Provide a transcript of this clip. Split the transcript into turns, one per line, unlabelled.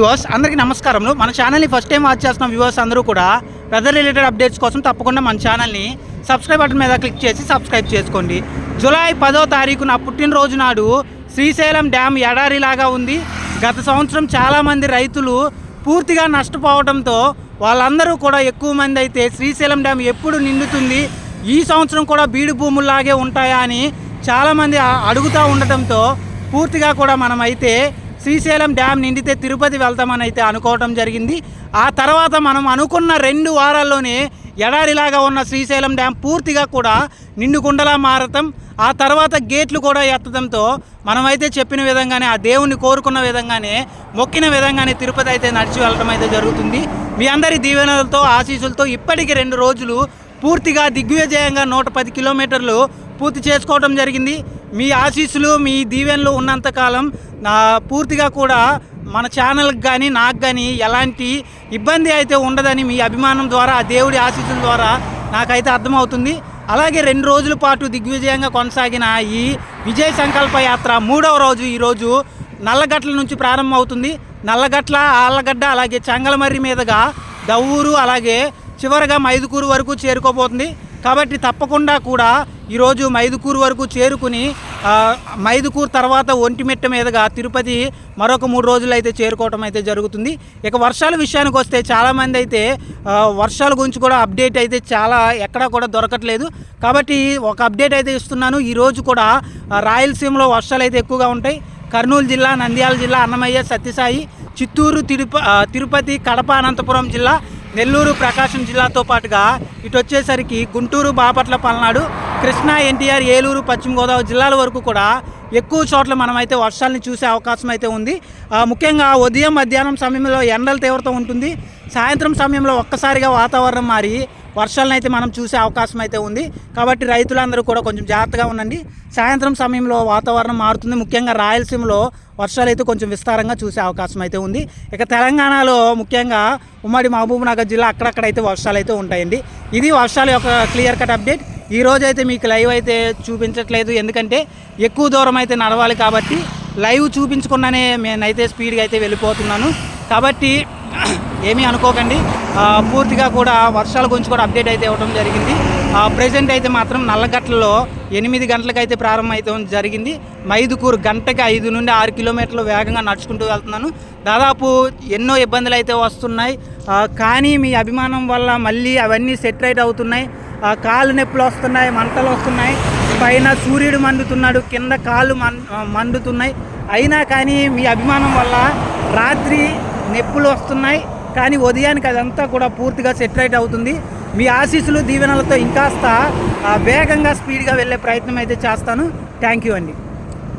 Viewers అందరికీ నమస్కారములు. మన ఛానల్ని ఫస్ట్ టైం వాచ్ చేస్తున్న వ్యూవర్స్ అందరూ కూడా వెదర్ రిలేటెడ్ అప్డేట్స్ కోసం తప్పకుండా మన ఛానల్ని సబ్స్క్రైబ్ బటన్ మీద క్లిక్ చేసి సబ్స్క్రైబ్ చేసుకోండి. జూలై పదో తారీఖు నా పుట్టినరోజు నాడు శ్రీశైలం డ్యామ్ ఎడారిలాగా ఉంది. గత సంవత్సరం చాలామంది రైతులు పూర్తిగా నష్టపోవడంతో వాళ్ళందరూ కూడా ఎక్కువ మంది అయితే శ్రీశైలం డ్యామ్ ఎప్పుడు నిండుతుంది ఈ సంవత్సరం కూడా బీడు భూముల్లాగే ఉంటాయా అని చాలామంది అడుగుతూ ఉండటంతో పూర్తిగా కూడా మనమైతే శ్రీశైలం డ్యామ్ నిండితే తిరుపతి వెళ్తామని అయితే అనుకోవటం జరిగింది. ఆ తర్వాత మనం అనుకున్న రెండు వారాల్లోనే ఎడారిలాగా ఉన్న శ్రీశైలం డ్యామ్ పూర్తిగా కూడా నిండుకుండలా మారటం ఆ తర్వాత గేట్లు కూడా ఎత్తడంతో మనమైతే చెప్పిన విధంగానే ఆ దేవుణ్ణి కోరుకున్న విధంగానే మొక్కిన విధంగానే తిరుపతి అయితే నడిచి వెళ్ళడం అయితే జరుగుతుంది. మీ అందరి దీవెనలతో ఆశీస్సులతో ఇప్పటికి రెండు రోజులు పూర్తిగా దిగ్విజయంగా నూట పది కిలోమీటర్లు పూర్తి చేసుకోవడం జరిగింది. మీ ఆశీస్సులు మీ దీవెనలు ఉన్నంతకాలం నా పూర్తిగా కూడా మన ఛానల్కి కానీ నాకు కానీ ఎలాంటి ఇబ్బంది అయితే ఉండదని మీ అభిమానం ద్వారా ఆ దేవుడి ఆశీస్సుల ద్వారా నాకైతే అర్థమవుతుంది. అలాగే రెండు రోజుల పాటు దిగ్విజయంగా కొనసాగిన ఈ విజయ సంకల్ప యాత్ర మూడవ రోజు ఈరోజు నల్లగట్ల నుంచి ప్రారంభమవుతుంది. నల్లగట్ల ఆళ్ళగడ్డ అలాగే చంగలమర్రి మీదుగా దవ్వూరు అలాగే చివరగా మైదుకూరు వరకు చేరుకోబోతుంది. కాబట్టి తప్పకుండా కూడా ఈరోజు మైదుకూరు వరకు చేరుకుని మైదుకూరు తర్వాత ఒంటిమిట్ట మీదుగా తిరుపతి మరొక మూడు రోజులు అయితే చేరుకోవటం అయితే జరుగుతుంది. ఇక వర్షాల విషయానికి వస్తే చాలామంది అయితే వర్షాల గురించి కూడా అప్డేట్ అయితే చాలా ఎక్కడా కూడా దొరకట్లేదు. కాబట్టి ఒక అప్డేట్ అయితే ఇస్తున్నాను. ఈరోజు కూడా రాయలసీమలో వర్షాలు అయితే ఎక్కువగా ఉంటాయి. కర్నూలు జిల్లా నంద్యాల జిల్లా అన్నమయ్య సత్యసాయి చిత్తూరు తిరుప తిరుపతి కడప అనంతపురం జిల్లా నెల్లూరు ప్రకాశం జిల్లాతో పాటుగా ఇటు వచ్చేసరికి గుంటూరు బాపట్ల పల్నాడు కృష్ణా ఎన్టీఆర్ ఏలూరు పశ్చిమ గోదావరి జిల్లాల వరకు కూడా ఎక్కువ చోట్ల మనమైతే వర్షాలని చూసే అవకాశం అయితే ఉంది. ముఖ్యంగా ఉదయం మధ్యాహ్నం సమయంలో ఎండల తీవ్రత ఉంటుంది. సాయంత్రం సమయంలో ఒక్కసారిగా వాతావరణం మారి వర్షాలను అయితే మనం చూసే అవకాశం అయితే ఉంది. కాబట్టి రైతులందరూ కూడా కొంచెం జాగ్రత్తగా ఉండండి. సాయంత్రం సమయంలో వాతావరణం మారుతుంది. ముఖ్యంగా రాయలసీమలో వర్షాలు అయితే కొంచెం విస్తారంగా చూసే అవకాశం అయితే ఉంది. ఇక తెలంగాణలో ముఖ్యంగా ఉమ్మడి మహబూబ్ నగర్ జిల్లా అక్కడక్కడ అయితే వర్షాలు అయితే ఉంటాయండి. ఇది వర్షాల యొక్క క్లియర్ కట్ అప్డేట్. ఈ రోజు అయితే మీకు లైవ్ అయితే చూపించట్లేదు. ఎందుకంటే ఎక్కువ దూరం అయితే నడవాలి కాబట్టి లైవ్ చూపించకుండానే నేనైతే స్పీడ్గా అయితే వెళ్ళిపోతున్నాను. కాబట్టి ఏమీ అనుకోకండి. పూర్తిగా కూడా వర్షాల గురించి కూడా అప్డేట్ అయితే ఇవ్వడం జరిగింది. ప్రజెంట్ అయితే మాత్రం నల్లగట్లలో ఎనిమిది గంటలకైతే ప్రారంభం అయితే జరిగింది. మైదుకూరు గంటకి ఐదు నుండి ఆరు కిలోమీటర్లు వేగంగా నడుచుకుంటూ వెళ్తున్నాను. దాదాపు ఎన్నో ఇబ్బందులు అయితే వస్తున్నాయి. కానీ మీ అభిమానం వల్ల మళ్ళీ అవన్నీ సెట్ రైట్ అవుతున్నాయి. కాళ్ళు నొప్పులు వస్తున్నాయి మంటలు వస్తున్నాయి. పైన సూర్యుడు మండుతున్నాడు కింద కాళ్ళు మన్ మండుతున్నాయి. అయినా కానీ మీ అభిమానం వల్ల రాత్రి నొప్పులు వస్తున్నాయి. కానీ ఉదయానికి అదంతా కూడా పూర్తిగా సెటిలైట్ అవుతుంది. మీ ఆశీస్సులు దీవెనలతో ఇంకాస్త వేగంగా స్పీడ్గా వెళ్ళే ప్రయత్నం అయితే చేస్తాను. థ్యాంక్ యూ అండి.